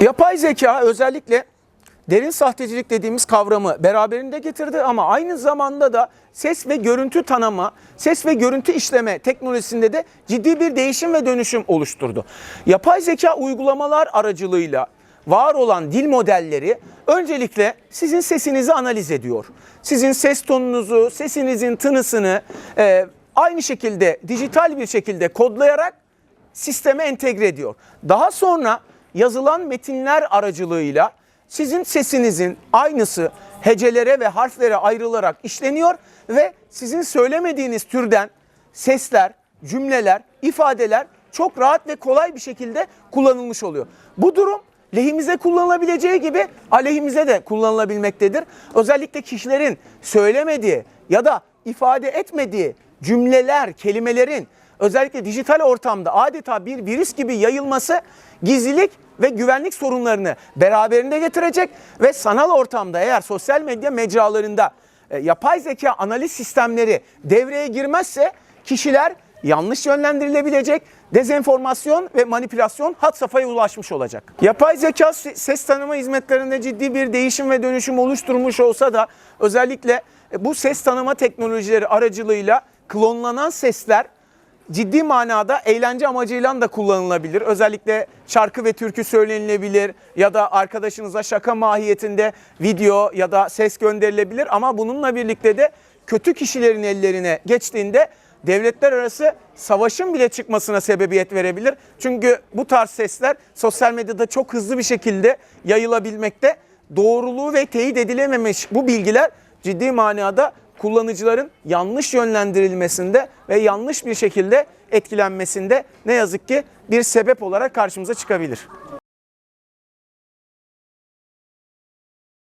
Yapay zeka özellikle derin sahtecilik dediğimiz kavramı beraberinde getirdi ama aynı zamanda da ses ve görüntü tanıma, ses ve görüntü işleme teknolojisinde de ciddi bir değişim ve dönüşüm oluşturdu. Yapay zeka uygulamalar aracılığıyla var olan dil modelleri öncelikle sizin sesinizi analiz ediyor. Sizin ses tonunuzu, sesinizin tınısını e, aynı şekilde dijital bir şekilde kodlayarak sisteme entegre ediyor. Daha sonra yazılan metinler aracılığıyla sizin sesinizin aynısı hecelere ve harflere ayrılarak işleniyor ve sizin söylemediğiniz türden sesler, cümleler, ifadeler çok rahat ve kolay bir şekilde kullanılmış oluyor. Bu durum lehimize kullanılabileceği gibi aleyhimize de kullanılabilmektedir. Özellikle kişilerin söylemediği ya da ifade etmediği cümleler, kelimelerin özellikle dijital ortamda adeta bir virüs gibi yayılması gizlilik ve güvenlik sorunlarını beraberinde getirecek ve sanal ortamda eğer sosyal medya mecralarında e, yapay zeka analiz sistemleri devreye girmezse kişiler yanlış yönlendirilebilecek dezenformasyon ve manipülasyon had safhaya ulaşmış olacak. Yapay zeka se- ses tanıma hizmetlerinde ciddi bir değişim ve dönüşüm oluşturmuş olsa da özellikle e, bu ses tanıma teknolojileri aracılığıyla klonlanan sesler ciddi manada eğlence amacıyla da kullanılabilir. Özellikle şarkı ve türkü söylenilebilir ya da arkadaşınıza şaka mahiyetinde video ya da ses gönderilebilir ama bununla birlikte de kötü kişilerin ellerine geçtiğinde devletler arası savaşın bile çıkmasına sebebiyet verebilir. Çünkü bu tarz sesler sosyal medyada çok hızlı bir şekilde yayılabilmekte. Doğruluğu ve teyit edilememiş bu bilgiler ciddi manada kullanıcıların yanlış yönlendirilmesinde ve yanlış bir şekilde etkilenmesinde ne yazık ki bir sebep olarak karşımıza çıkabilir.